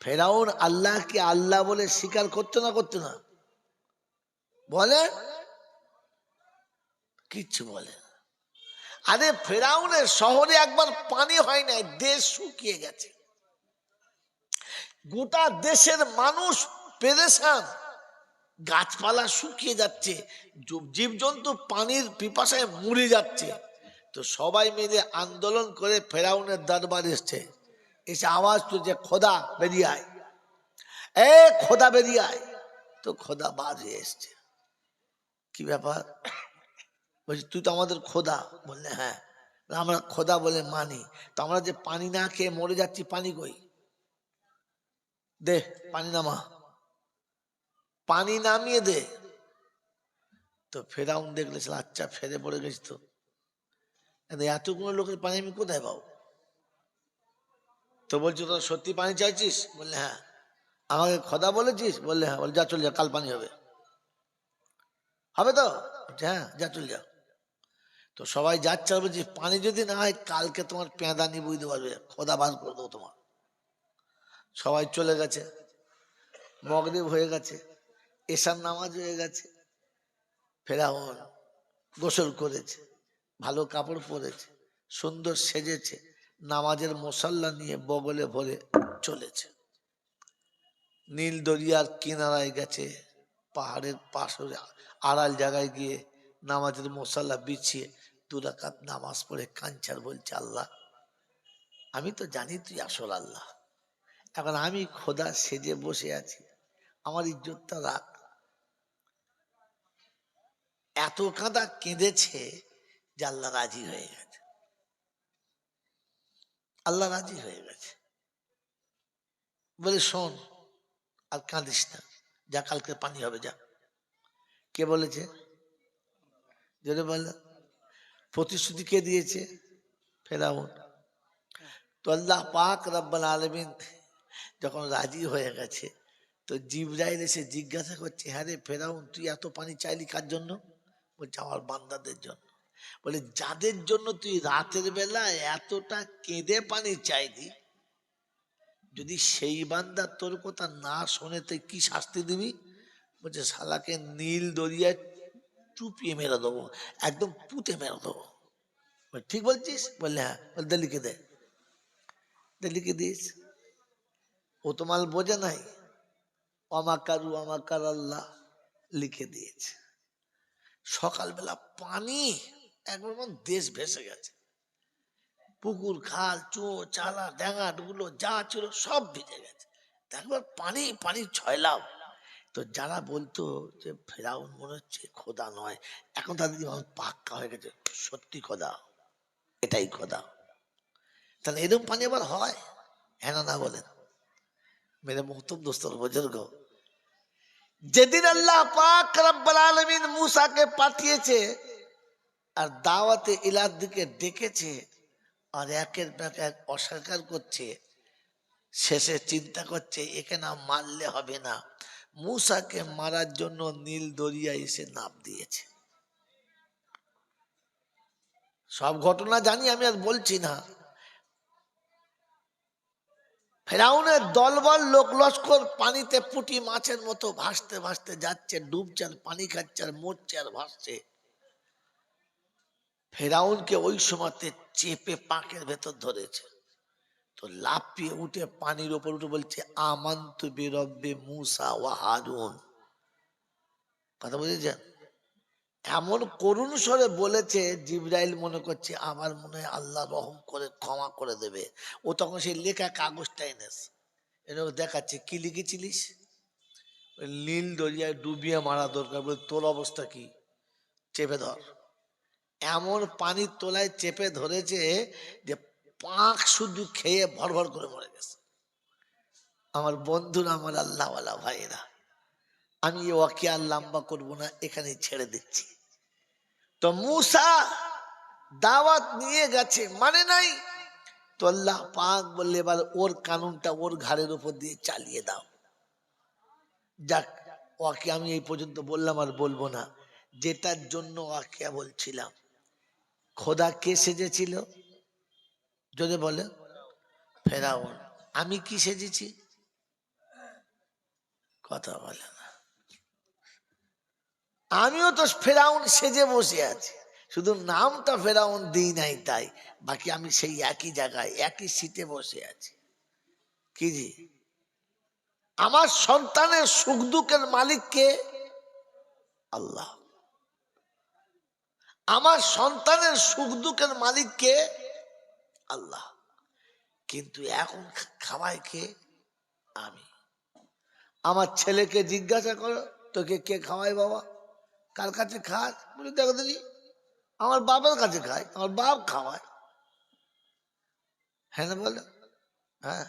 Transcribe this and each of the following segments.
ফেরাউন আল্লাহকে আল্লাহ বলে স্বীকার করতো না করতো না? বলে? কিচ্ছু বলে। আরে ফেরাউনের শহরে একবার পানি হয় নাই, দেশ শুকিয়ে গেছে। গোটা দেশের মানুষ পেরেশান। গাছপালা শুকিয়ে যাচ্ছে জীবজন্তু পানির পিপাসায় মরে যাচ্ছে। তো সবাই মিলে আন্দোলন করে ফেরাউনের দরবার এসছে। এসে আওয়াজ তুলছে, খোদা বেরিয়ে আয়। এ খোদা বেরিয়ে আয়। তো খোদা বার হয়ে এসছে। কি ব্যাপার? বলছি, তুই তো আমাদের খোদা। বললে হ্যাঁ। আমরা খোদা বলে মানি। তো আমরা যে পানি না খেয়ে মরে যাচ্ছি, পানি কই? দে, পানি নামা। পানি নামিয়ে দে। তো ফেরাউন দেখলে আচ্ছা ফেরে পড়ে গেছি তো। এতগুলো লোকের পানি আমি কোথায় পাবো? তো বলছি, তোরা সত্যি পানি চাইছিস? বললে হ্যাঁ। আমাকে খোদা বলেছিস? বললে হ্যাঁ। বল যা চল যা, কাল পানি হবে। হবে তো? হ্যাঁ যা চল যা। তো সবাই যাচ্ছে আর বলছি, পানি যদি না হয়, কালকে তোমার পেঁদানি বুঝতে পারবে খোদা বার করে দেবো তোমার। সবাই চলে গেছে। মগদেব হয়ে গেছে। এশার নামাজ হয়ে গেছে। ফেরাউন গোসল করেছে। ভালো কাপড় পরেছে। সুন্দর সেজেছে। নামাজের মশাল্লা নিয়ে বগলে ভরে চলেছে। নীল দরিয়ার কিনারায় গেছে, পাহাড়ের পাশে আড়াল জায়গায় গিয়ে নামাজের মশাল্লা বিছিয়ে দুরাকাত নামাজ পড়ে কাঞ্চার বলছে, আল্লাহ, আমি তো জানি তুই আসল আল্লাহ। এখন আমি খোদা সেজে বসে আছি। আমার ইজ্জতটা রাখ। এত কাঁদা কেঁদেছে যে আল্লাহ রাজি হয়ে গেছে। আল্লাহ রাজি হয়ে গেছে। বলে, শোন, আর কাঁদিস না। যা, কালকে পানি হবে, যা। কে বলেছে? যদি বলল প্রতিশ্রুতি কে দিয়েছে? ফেরাউন। তো আল্লাহ পাক রব্বাল আলমিন যখন রাজি হয়ে গেছে, তো জিব্রাইল এসে জিজ্ঞাসা করছে হ্যাঁ রে ফেরাউন, তুই এত পানি চাইলি কার জন্য? বলছে, আমার বান্দাদের জন্য। বলে, যাদের জন্য তুই রাতের বেলা এতটা কেঁদে পানি চাইলি, যদি সেই বান্দা তোর কথা না শোনে, তুই কি শাস্তি দিবি? বলছে, শালাকে নীল দরিয়ায় চুপিয়ে মেরে দেবো, একদম পুঁতে মেরে দেবো। ঠিক বলছিস? বললে হ্যাঁ। বলে, দে লিখে দে। দে লিখে দিস? ও তো মাল বোঝে নাই। অমাকারু অমাকার আল্লাহ লিখে দিয়েছে। সকালবেলা পানি একবার দেশ ভেসে গেছে। পুকুর, খাল চো চালা ড্যাঙা ডুগুলো যা ছিল সব ভিজে গেছে। একবার পানি পানি ছয়লাম তো যারা বলতো যে ফেরাউন মনে হচ্ছে খোদা নয়, এখন তাদের পাক্কা হয়ে গেছে, সত্যি খোদা, এটাই খোদা। তাহলে এরকম পানি আবার হয়? হ্যাঁ না বলেন। মেরে মোহতম দোস্তর বুজুর্গ। যেদিন আল্লাহ পাক রব্বুল আলমিন মুসাকে পাঠিয়েছে আর দাওয়াতে ইলার দিকে ডেকেছে আর একের এক অস্বীকার করছে। শেষে চিন্তা করছে, একে না মারলে হবে না। মুসাকে মারার জন্য নীল দরিয়া এসে নাম দিয়েছে। সব ঘটনা জানি, আমি আর বলছি না। ফেরাউনের দলবল লোক লস্কর পানিতে পুটি মাছের মতো ভাসতে ভাসতে যাচ্ছে, ডুবছে আর পানি খাচ্ছে আর মরছে আর ভাসছে। ফেরাউনকে ওই সময়তে চেপে পাকের ভেতর ধরেছে। তো লাফিয়ে উঠে পানির ওপর উঠে বলছে, আমান্তু বিরব্বে মুসা ওয়া হারুন। কথা বুঝেছেন? এমন করুণ স্বরে বলেছে, জিব্রাইল মনে করছে, আমার মনে হয় আল্লাহ রহম করে, ক্ষমা করে দেবে। ও তখন সেই লেখা কাগজটা এনেছে। এনে দেখাচ্ছে, কি লিখেছিলিস? নীল দরিয়ায় ডুবিয়ে মারা দরকার। বলে, তোর অবস্থা কি? চেপে ধর। এমন পানির তোলায় চেপে ধরেছে যে পাঁক শুধু খেয়ে ভর ভর করে মরে গেছে। আমার বন্ধুরা, আমার আল্লাহওয়ালা ভাইরা আমি ওকে আর লম্বা করব না এখানে ছেড়ে দিচ্ছি। তো মুসা দাওয়াত নিয়ে গেছে মানে নাই? তো আল্লাহ পাক বললে, এবার ওর কানুনটা ওর ঘাড়ের উপর দিয়ে চালিয়ে দাও। যাক ওকে আমি এই পর্যন্ত বললাম আর বলব না। যেটার জন্য ওকে বলছিলাম খোদা কে সেজেছিল? যদি বলে, ফেরাউন, আমি কি সেজেছি? কথা বলে না। আমিও তো ফেরাউন সেজে বসে আছি। শুধু নামটা ফেরাউন দিই নাই তাই, বাকি আমি সেই একই জায়গায়, একই সিটে বসে আছি। কি জি? আমার সন্তানের সুখ দুঃখের মালিককে আল্লাহ। আমার সন্তানের সুখ দুঃখের মালিককে আল্লাহ। কিন্তু এখন খাওয়ায় কে? আমি। আমার ছেলেকে জিজ্ঞাসা করো, তোকে কে খাওয়ায় বাবা? কার কাছে খাস? বলে, দেখো দিদি আমার বাবার কাছে খায় আমার বাপ খাওয়ায়। হ্যাঁ না বলো হ্যাঁ।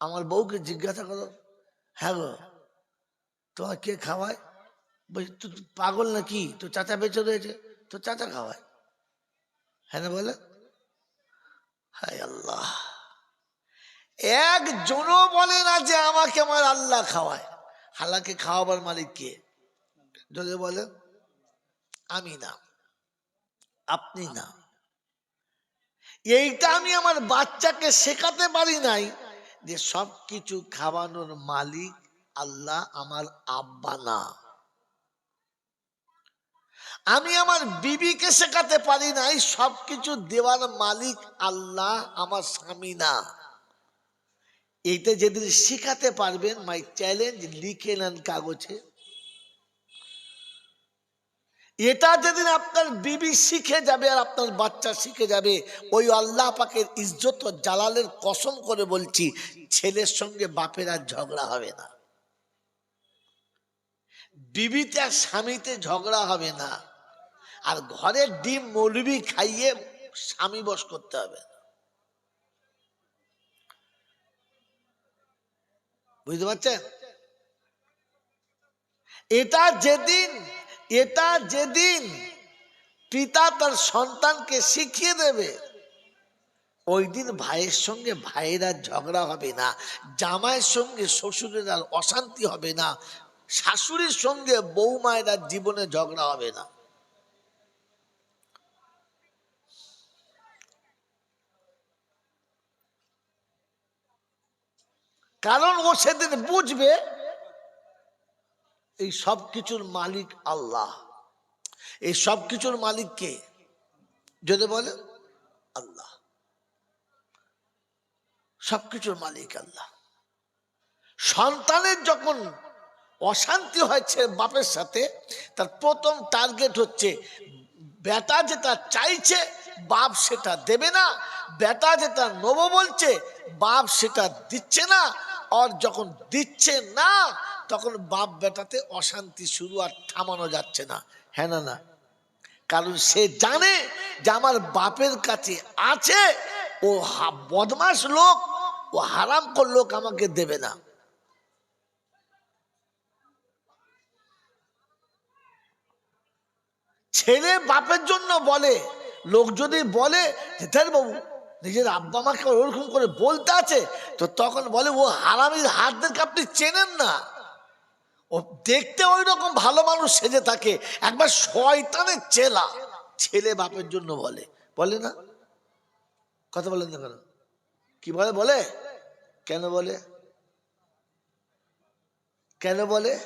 আমার বউকে জিজ্ঞাসা করো হ্যাঁ গো, তোমার কে খাওয়ায়? বলছি, তুই পাগল নাকি? তো চাচা বেঁচে রয়েছে। তো চাচা খাওয়ায়। হ্যাঁ না বলে? হায় আল্লাহ। একজনও বলে না যে আমাকে আমার আল্লাহ খাওয়ায়। হালাকে খাওয়াবার মালিক কে? যদি বলে, আমি না। আপনি না। এইটা আমি আমার বাচ্চাকে শেখাতে পারি নাই যে সব কিছু খাওয়ানোর মালিক আল্লাহ, আমার আব্বা না। আমি আমার বিবিকে শেখাতে পারি নাই সব কিছু দেওয়ার মালিক আল্লাহ, আমার স্বামী না। এইটা যেদিন শেখাতে পারবেন মাই চ্যালেঞ্জ লিখে নেন কাগজে। এটা যেদিন আপনার বিবি শিখে যাবে আর আপনার বাচ্চা শিখে যাবে, ওই আল্লাহ পাকের ইজ্জত ও জালালের কসম করে বলছি, ছেলের সঙ্গে বাপের আর ঝগড়া হবে না। বিবিতে আর স্বামীতে ঝগড়া হবে না। আর ঘরের ডিম মৌলবি খাইয়ে স্বামী বস করতে হবে। বুঝতে পারছেন? এটা যেদিন এটা যেদিন পিতা তার সন্তানকে শিখিয়ে দেবে, ওই দিন ভাইয়ের সঙ্গে ভাইয়ের আর ঝগড়া হবে না, জামাইয়ের সঙ্গে শ্বশুরের আর অশান্তি হবে না, শাশুড়ির সঙ্গে বৌমায়ের আর জীবনে ঝগড়া হবে না। কারণ ও সেদিন বুঝবে এই সব কিছুর মালিক আল্লাহ। এই সব কিছুর মালিক কে? যদি বলে, আল্লাহ। সবকিছুর মালিক আল্লাহ। সন্তানের যখন অশান্তি হয়েছে বাপের সাথে, তার প্রথম টার্গেট হচ্ছে, বেটা যেটা চাইছে, বাপ সেটা দেবে না। বেটা যেটা নেব বলছে, বাপ সেটা দিচ্ছে না। আর যখন দিচ্ছে না, তখন বাপ বেটাতে অশান্তি শুরু আর থামানো যাচ্ছে না। হ্যাঁ না না? কারণ সে জানে যে আমার বাপের কাছে আছে, ও বদমাস লোক, ও হারাম কর লোক আমাকে দেবে না। ছেলে বাপের জন্য বলে, লোক যদি বলে বাবু নিজের আব্বা মাকে ওরকম করে বলতে আছে, তো তখন বলে, ও হারামির হাতদেরকে আপনি চেনেন না। ও দেখতে ওই রকম ভালো মানুষ সেজে থাকে, একবার শয়তানের চেলা, ছেলে বাপের জন্য বলে। বলে না? কথা বলেন না কেন? কি বলে? বলে? কেন বলে? কেন বলে?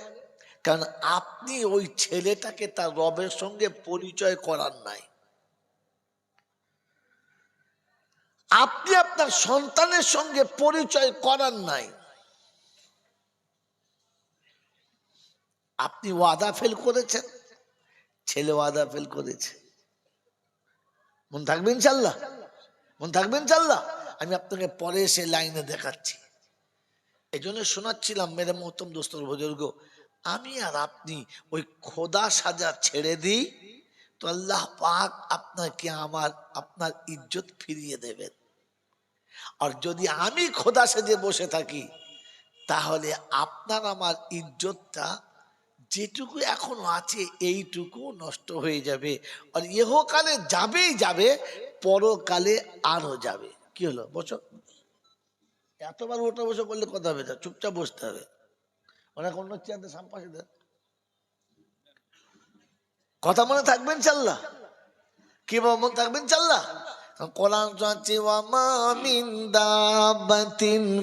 কারণ আপনি ওই ছেলেটাকে তার রবের সঙ্গে পরিচয় করার নাই। আপনি আপনার সন্তানের সঙ্গে পরিচয় করার নাই। আপনি ওয়াদা ফেল করেছেন, ছেলে ওয়াদা ফেল করেছে। মন থাকবেন চাল্লা মন থাকবেন চাল্লা আমি আপনাকে পরে এসে লাইনে দেখাচ্ছি। এই জন্য শোনাচ্ছিলাম, মেরে মহতম দোস্তর আমি আর আপনি ওই খোদা সাজা ছেড়ে দিই। তো আল্লাহ পাক আপনাকে আমার, আপনার ইজ্জত ফিরিয়ে দেবেন। আর যদি আমি খোদা সেজে বসে থাকি, তাহলে আপনার আমার ইজ্জতটা যেটুকু এখনও আছে, এইটুকু নষ্ট হয়ে যাবে। আর ইহকালে যাবেই যাবে, পরকালে আরও যাবে। কি হলো? বসো। এতবার ওটা বসে করলে কথা হবে না, চুপচাপ বসতে হবে। অনেক অন্য চেয়ারতে সামপাশে দেন কথা মনে থাকবেন চাল্লা কি মনে থাকবেন চাল্লা কোরআন চাচ্ছি ওয়ামা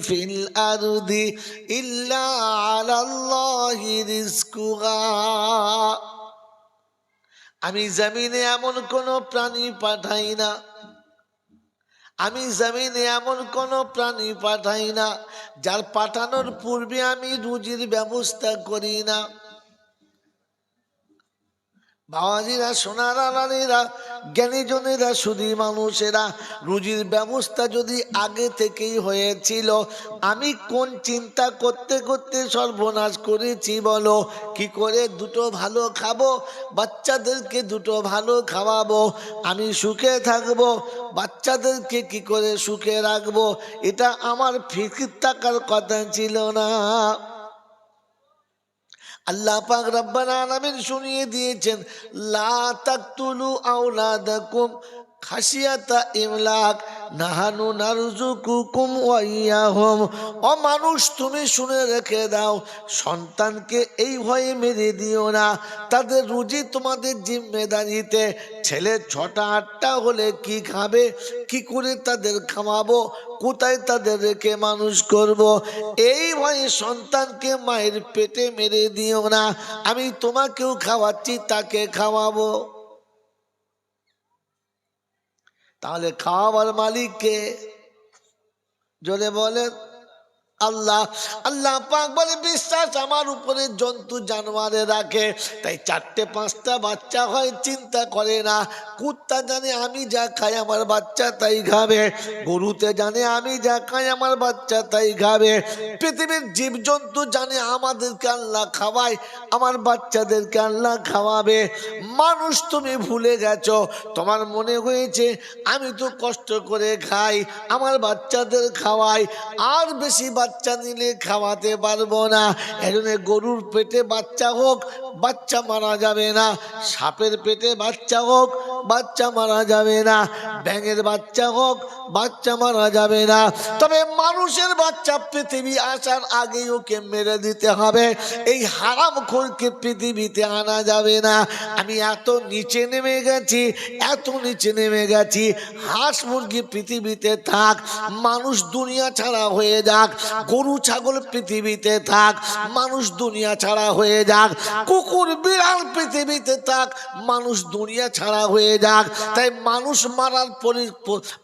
ফিল আরদি ইল্লা আমি জমিনে এমন কোন প্রাণী পাঠাই না। আমি জমিনে এমন কোন প্রাণী পাঠাই না, যার পাঠানোর পূর্বে আমি রুজির ব্যবস্থা করি না। বাবাজিরা, সোনারা রানীরা জ্ঞানীজনেরা শুধু মানুষেরা, রুজির ব্যবস্থা যদি আগে থেকেই হয়েছিল, আমি কোন চিন্তা করতে করতে সর্বনাশ করেছি বলো? কি করে দুটো ভালো খাব? বাচ্চাদেরকে দুটো ভালো খাওয়াবো? আমি সুখে থাকব? বাচ্চাদেরকে কি করে সুখে রাখব? এটা আমার ফিকির থাকার কথা ছিল না। আল্লাহ পাক রব্বান আলামিন শুনিয়ে দিয়েছেন লা তাকতুলু আওলাদাকুম খাসিয়াতা ইমলাক, নাহানু নারজুকুকুম ওয়া ইয়াহুম ও মানুষ, তুমি শুনে রেখে দাও, সন্তানকে এই ভয়ে মেরে দিও না। তাদের রুজি তোমাদের জিম্মেদারিতে। ছেলে ছটা আটটা হলে কি খাবে? কি করে তাদের খাওয়াবো? কোথায় তাদের রেখে মানুষ করব? এই ভয়ে সন্তানকে মায়ের পেটে মেরে দিও না। আমি তোমাকেও খাওয়াচ্ছি, তাকে খাওয়াবো। তাহলে খাওয়াবার মালিককে জোরে বলেন আল্লাহ আল্লাহ পাক বলে, বিশ্বাস আমার উপরে জন্তু জানোয়ারে রাখে। তাই চারটে পাঁচটা বাচ্চা হয়, চিন্তা করে না। কুত্তা জানে আমি যা খাই, আমার বাচ্চা তাই খাবে। গরুতে জানে আমি যা খাই, আমার বাচ্চা তাই খাবে। পৃথিবীর জীবজন্তু জানে আমাদেরকে আল্লাহ খাওয়ায়, আমার বাচ্চাদেরকে আল্লাহ খাওয়াবে। মানুষ তুমি ভুলে গেছো, তোমার মনে হয়েছে, আমি তো কষ্ট করে খাই, আমার বাচ্চাদের খাওয়াই, আর বেশি বাচ্চা নিলে খাওয়াতে পারব না। এজন্য গরুর পেটে বাচ্চা হোক, বাচ্চা মারা যাবে না। সাপের পেটে বাচ্চা হোক, বাচ্চা মারা যাবে না। ব্যাঙের বাচ্চা হোক, বাচ্চা মারা যাবে না। তবে মানুষের বাচ্চা পৃথিবী আসার আগেই ওকে মেরে দিতে হবে। এই হারাম খোরকে পৃথিবীতে আনা যাবে না। আমি এত নিচে নেমে গেছি, এত নিচে নেমে গেছি। হাঁস মুরগি পৃথিবীতে থাক, মানুষ দুনিয়া ছাড়া হয়ে যাক। গরু, ছাগল পৃথিবীতে থাক, মানুষ দুনিয়া ছাড়া হয়ে যাক, কুকুর, বিড়াল পৃথিবীতে থাক, মানুষ দুনিয়া ছাড়া হয়ে যাক। তাই মানুষ মারার পরি-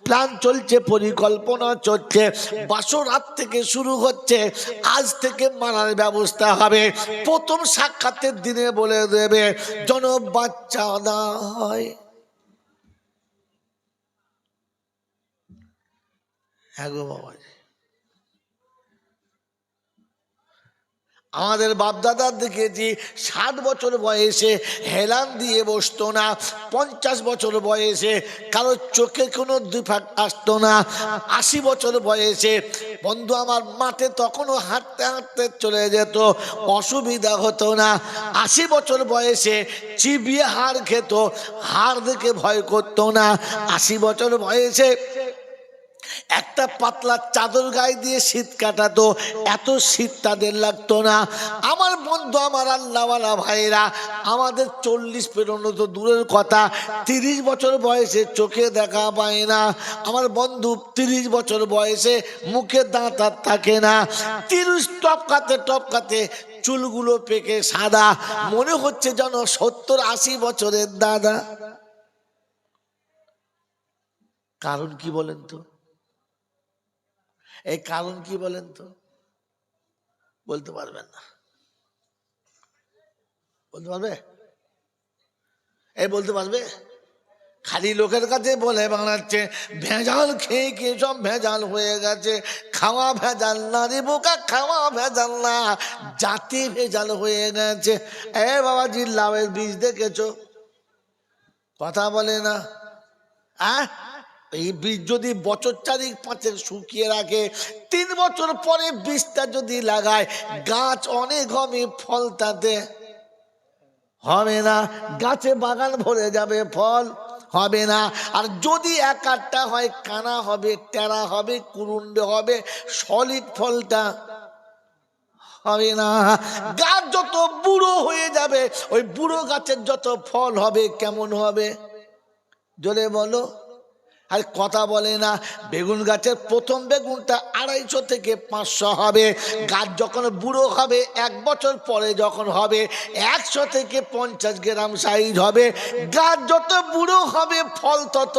প্ল্যান চলছে, পরিকল্পনা চলছে, বাসর রাত থেকে শুরু হচ্ছে, আজ থেকে মারার ব্যবস্থা হবে। প্রথম সাক্ষাতের দিনে বলে দেবে জন বাচ্চা না হয়। হ্যাঁ গো বাবা আমাদের বাপদাদার দেখেছি ষাট বছর বয়সে হেলান দিয়ে বসতো না, পঞ্চাশ বছর বয়সে কারও চোখে কোনো দুফাক আসতো না, আশি বছর বয়সে বন্ধু আমার মাঠে তখনও হাঁটতে হাঁটতে চলে যেত, অসুবিধা হতো না। আশি বছর বয়সে চিবিয়ে হাড় খেত, হাড় দেখে ভয় করতো না। আশি বছর বয়সে একটা পাতলা চাদর গায়ে দিয়ে শীত কাটাতো, এত শীত তাদের লাগতো না। আমার বন্ধু, আমার আল্লাহওয়ালা ভাইরা আমাদের চল্লিশ পেরোনো তো দূরের কথা, তিরিশ বছর বয়সে চোখে দেখা পায় না। আমার বন্ধু, তিরিশ বছর বয়সে মুখে দাঁত আর থাকে না। তিরিশ টপকাতে টপকাতে চুলগুলো পেকে সাদা। মনে হচ্ছে যেন সত্তর আশি বছরের দাদা। কারণ কি বলেন তো? এই কারণ কি বলেন তো? বলতে পারবেন না। বলতে পারবে? এই বলতে পারবে? খালি লোকের কাছে বলে বাংলাচ্ছে ভেজাল খেয়ে খেয়ে সব ভেজাল হয়ে গেছে। খাওয়া ভেজাল না রে বোকা, খাওয়া ভেজাল না। জাতি ভেজাল হয়ে গেছে। এ বাবাজি লাভের বীজ দেখেছ? কথা বলে না। আহ? এই বীজ যদি বছর চারিক পাঁচেক শুকিয়ে রাখে, তিন বছর পরে বীজটা যদি লাগায়, গাছ অনেক হবে, ফল তাতে হবে না। গাছে বাগান ভরে যাবে, ফল হবে না। আর যদি এক আটটা হয়, কানা হবে, টেরা হবে, কুরুন্ডে হবে, সলিড ফলটা হবে না। গাছ যত বুড়ো হয়ে যাবে, ওই বুড়ো গাছের যত ফল হবে, কেমন হবে? জোরে বলো। আর কথা বলে না। বেগুন গাছের প্রথম বেগুনটা আড়াইশো থেকে পাঁচশো হবে। গাছ যখন বুড়ো হবে, এক বছর পরে যখন হবে, একশো থেকে পঞ্চাশ গ্রাম সাইজ হবে। গাছ যত বুড়ো হবে, ফল তত